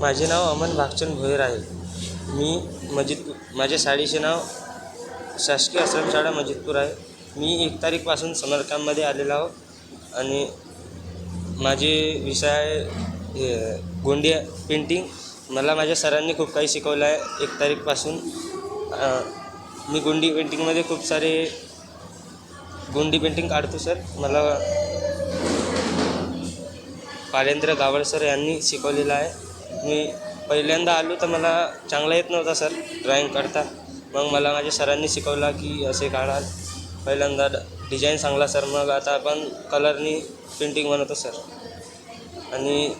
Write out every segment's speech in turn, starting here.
माझे नाव अमन भागचंद भोयर आहे. मी मजिद माझ्या शाळेचे नाव शासकीय आश्रमशाळा मजिदपूर आहे. मी एक तारीखपासून समरकाममध्ये आलेलो आहो आणि माझे विषय आहे गोंडिया गोंडी पेंटिंग मला माझ्या सरांनी खूप काही शिकवलं आहे. एक तारीखपासून मी गोंडी पेंटिंगमध्ये खूप सारे गोंडी पेंटिंग काढतो सर. मला पालेंद्र गावड सर यांनी शिकवलेलं आहे. मी पहिल्यांदा आलो तर मला चांगला येत नव्हता सर ड्रॉईंग काढता. मग मला माझ्या सरांनी शिकवला की असे काढाल पहिल्यांदा डिझाईन सांगला सर मग आता आपण कलरनी पेंटिंग बनवतो सर. आणि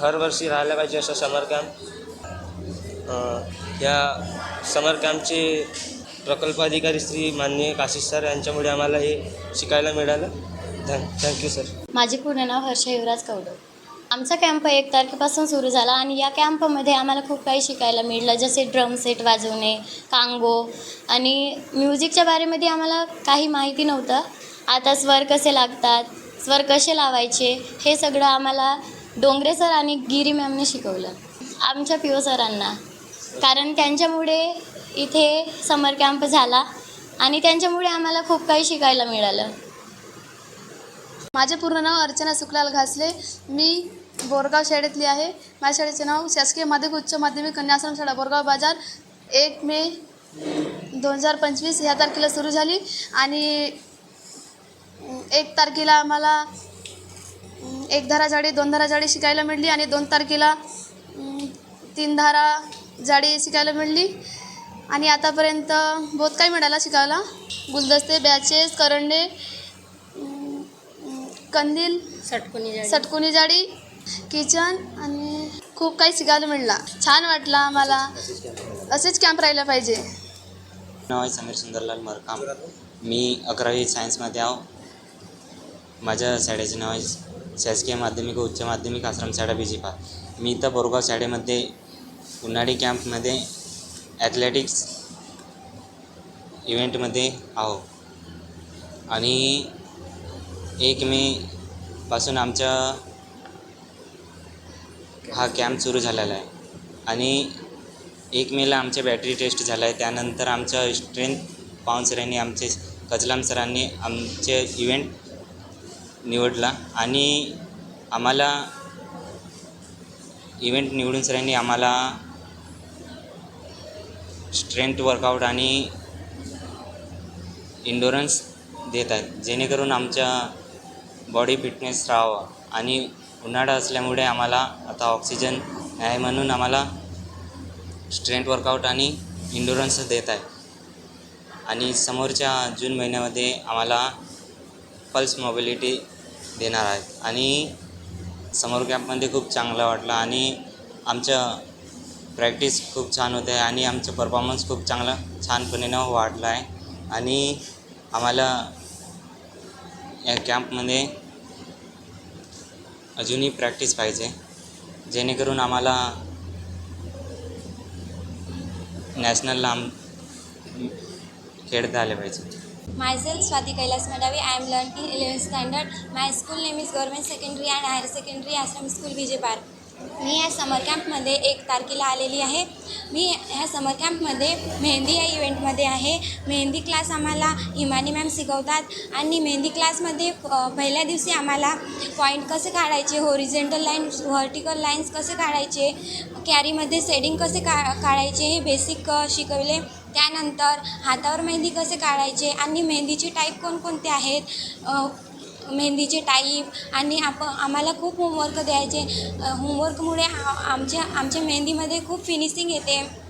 हर वर्षी राहायला पाहिजे असं समर कॅम्प या समर कॅम्पचे प्रकल्प अधिकारी श्री माननीय काशिश सर यांच्यामुळे आम्हाला हे शिकायला मिळालं. थँक थँक्यू सर माझे पूर्ण नाव हर्ष युवराज कौडव आमचा कॅम्प एक तारखेपासून सुरू झाला आणि या कॅम्पमध्ये आम्हाला खूप काही शिकायला मिळलं जसे ड्रम सेट वाजवणे कांगो आणि म्युझिकच्या बारेमध्ये आम्हाला काही माहिती नव्हतं. आता स्वर कसे लागतात स्वर कसे लावायचे हे सगळं आम्हाला डोंगरे सर आणि गिरी मॅमने शिकवलं. आमच्या पी ओ सरांना. कारण त्यांच्यामुळे इथे समर कॅम्प झाला आणि त्यांच्यामुळे आम्हाला खूप काही शिकायला मिळालं. माझे पूर्ण नाव अर्चना सुखलाल घासले. मी बोरगाव शाळेतली आहे. माझ्या शाळेचे नाव शासकीय माध्यमिक उच्च माध्यमिक कन्याश्रम शाळा बोरगाव बाजार. एक मे दोन हजार पंचवीस ह्या तारखेला सुरू झाली आणि एक तारखेला आम्हाला एक धारा जाडी दोन धारा जाडी शिकायला मिळली आणि दोन तारखेला तीन धारा जाडी शिकायला मिळली. आणि आतापर्यंत बहुत काही मिळाला शिकायला. गुलदस्ते बॅचेस करंडे कंदील सटकुनी सटकुनी जाडी किचन आणि खूप काही शिकायला मिळला. छान वाटला आम्हाला. असेच कॅम्प राहिला पाहिजे. नाव आहे समीर सुंदरलाल मरकाम. मी अकरावी सायन्समध्ये आहो. माझ्या शाळेचे नाव आहे शासकीय माध्यमिक व उच्च माध्यमिक आश्रम शाळा बिजिपा मी इथं बोरगाव शाळेमध्ये उन्हाळी कॅम्पमध्ये ॲथलेटिक्स इव्हेंटमध्ये आहो. आणि एक मे पासून आमच्या हा कॅम्प सुरू झालेला आहे. आणि एक मेला आमच्या बॅटरी टेस्ट झाला आहे. त्यानंतर आमच्या स्ट्रेंथ पाहून सरांनी आमचे कचलाम सरांनी आमचे इव्हेंट निवडला. आणि आम्हाला इव्हेंट निवडून सरांनी आम्हाला स्ट्रेंथ वर्कआउट आणि इंडोरन्स देत आहेत. जेणेकरून आमच्या बॉडी फिटनेस राहावं. आणि उन्हाळा असल्यामुळे आम्हाला आता ऑक्सिजन आहे म्हणून आम्हाला स्ट्रेंथ वर्कआउट आणि इंडोरन्स देत आहे. आणि समोरच्या जून महिन्यामध्ये आम्हाला पल्स मोबिलिटी देणार आहेत आणि समोर कॅम्पमध्ये खूप चांगलं वाटलं आणि आमचं प्रॅक्टिस खूप छान होते आणि आमचं परफॉर्मन्स खूप चांगलं छानपणेनं वाढलं आहे. आणि आम्हाला या कॅम्पमध्ये अजूनही प्रॅक्टिस पाहिजे. जेणेकरून आम्हाला नॅशनलला आम खेळता आले पाहिजे. Myself Swati Kailas Madavi I am learning eleven standard my school name is government secondary and higher secondary Ashram school Vijay park मी या समर कॅम्पमध्ये एक तारखेला आलेली आहे. मी ह्या समर कॅम्पमध्ये मेहंदी या इव्हेंटमध्ये आहे. मेहंदी क्लास आम्हाला हिमानी मॅम शिकवतात आणि मेहंदी क्लासमध्ये पहिल्या दिवशी आम्हाला पॉईंट कसे काढायचे होरिजेंटल लाईन व्हर्टिकल लाईन्स कसे काढायचे कॅरीमध्ये सेडिंग कसे का काढायचे हे बेसिक शिकवले. त्यानंतर हातावर मेहंदी कसे काढायचे आणि मेहंदीचे टाईप कोणकोणते आहेत मेहंदीचे टाईप आणि आप आम्हाला खूप होमवर्क द्यायचे. होमवर्कमुळे आमच्या आमच्या मेहंदीमध्ये खूप फिनिशिंग येते.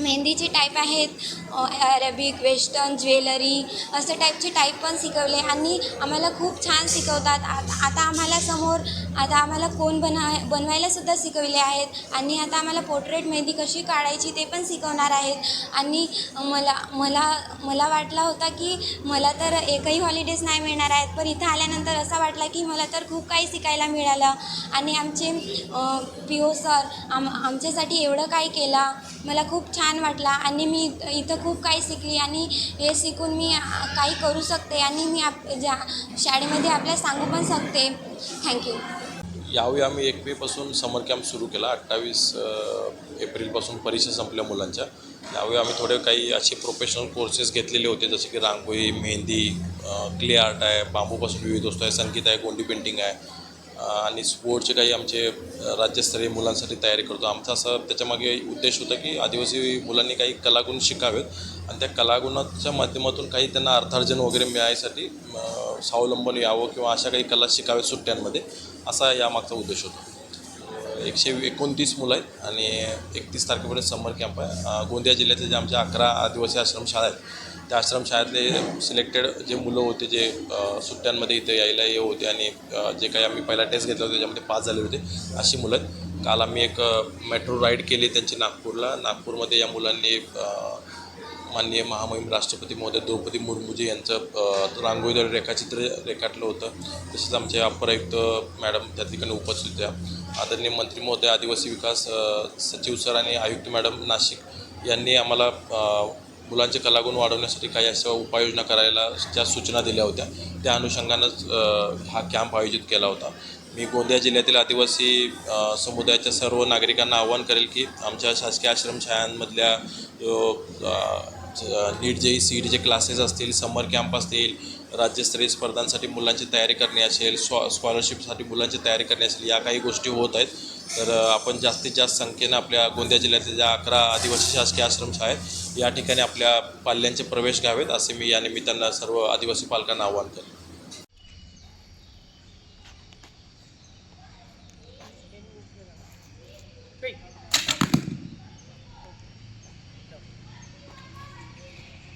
मेहंदीचे टाईप आहेत अरेबिक वेस्टर्न ज्वेलरी असे टाईपचे टाईप पण शिकवले आणि आम्हाला खूप छान शिकवतात. आता आता आम्हाला समोर आता आम्हाला कोण बना बनवायलासुद्धा शिकवले आहेत आणि आता आम्हाला पोर्ट्रेट मेहंदी कशी काढायची ते पण शिकवणार आहेत. आणि मला मला मला वाटला होता की मला तर एकही हॉलिडेज नाही मिळणार आहेत पण इथं आल्यानंतर असा वाटला की मला तर खूप काही शिकायला मिळालं. आणि आमचे पी ओ सर आम आमच्यासाठी एवढं काही केलं. मला खूप छान छान वाटला आणि मी इथं- इथं खूप काही शिकली आणि हे शिकून मी काही करू शकते आणि मी आप ज्या शाळेमध्ये आपल्याला सांगू पण शकते. थँक्यू यावेळी आम्ही एक मेपासून समर कॅम्प सुरू केला अठ्ठावीस एप्रिलपासून परीक्षा संपल्या मुलांच्या. यावेळी आम्ही थोडे काही असे प्रोफेशनल कोर्सेस घेतलेले होते जसे की रांगोळी मेहंदी क्ले आर्ट आहे बांबूपासून विविध वस्तू आहे संगीत आहे गोंडी पेंटिंग आहे. आणि स्पोर्टचे काही आमचे राज्यस्तरीय मुलांसाठी तयारी करतो. आमचा असं त्याच्यामागे उद्देश होता की आदिवासी मुलांनी काही कलागुण शिकावेत आणि त्या कलागुणाच्या माध्यमातून काही त्यांना अर्थार्जन वगैरे मिळायसाठी स्वावलंबन यावं किंवा अशा काही कला शिकावे सुट्ट्यांमध्ये असा यामागचा उद्देश होता. एकशे एकोणतीस मुलं आहेत आणि एकतीस तारखेपर्यंत समर कॅम्प आहे. गोंदिया जिल्ह्यातले जे आमच्या अकरा आदिवासी आश्रमशाळा आहेत त्या आश्रमशाळेतले सिलेक्टेड जे मुलं होते जे सुट्ट्यांमध्ये इथे यायला ये होते आणि जे काही आम्ही पहिला टेस्ट घेतला होता त्याच्यामध्ये पास झाले होते अशी मुलं. काल आम्ही एक मेट्रो राईड केली त्यांची नागपूरला. नागपूरमध्ये या मुलांनी माननीय महामहिम राष्ट्रपती महोदय द्रौपदी मुर्मूजी यांचं अ, रांगोळीद्वारे रेखाचित्र रेखाटलं होतं. तसेच आमचे अपर आयुक्त मॅडम त्या ठिकाणी उपस्थित होत्या. आदरणीय मंत्री महोदय आदिवासी विकास सचिव सर आणि आयुक्त मॅडम नाशिक यांनी आम्हाला मुलांचे कलागुण वाढवण्यासाठी काही अशा उपाययोजना करायला ज्या सूचना दिल्या होत्या त्या अनुषंगानंच हा कॅम्प आयोजित केला होता. मी गोंदिया जिल्ह्यातील आदिवासी समुदायाच्या सर्व नागरिकांना आवाहन करेल की आमच्या शासकीय आश्रमशाळांमधल्या नीट जे सीट जे क्लासेस असतील समर कॅम्प असतील राज्यस्तरीय स्पर्धांसाठी मुलांची तयारी करणे असेल स्व स्कॉलरशिपसाठी मुलांची तयारी करणे असेल या काही गोष्टी होत आहेत. तर आपण जास्तीत जास्त संख्येनं आपल्या गोंदिया जिल्ह्यातील ज्या अकरा आदिवासी शासकीय आश्रमशाळा आहेत या ठिकाणी आपल्या पाल्यांचे प्रवेश घ्यावेत असे मी या निमित्तानं सर्व आदिवासी पालकांना आवाहन करतो.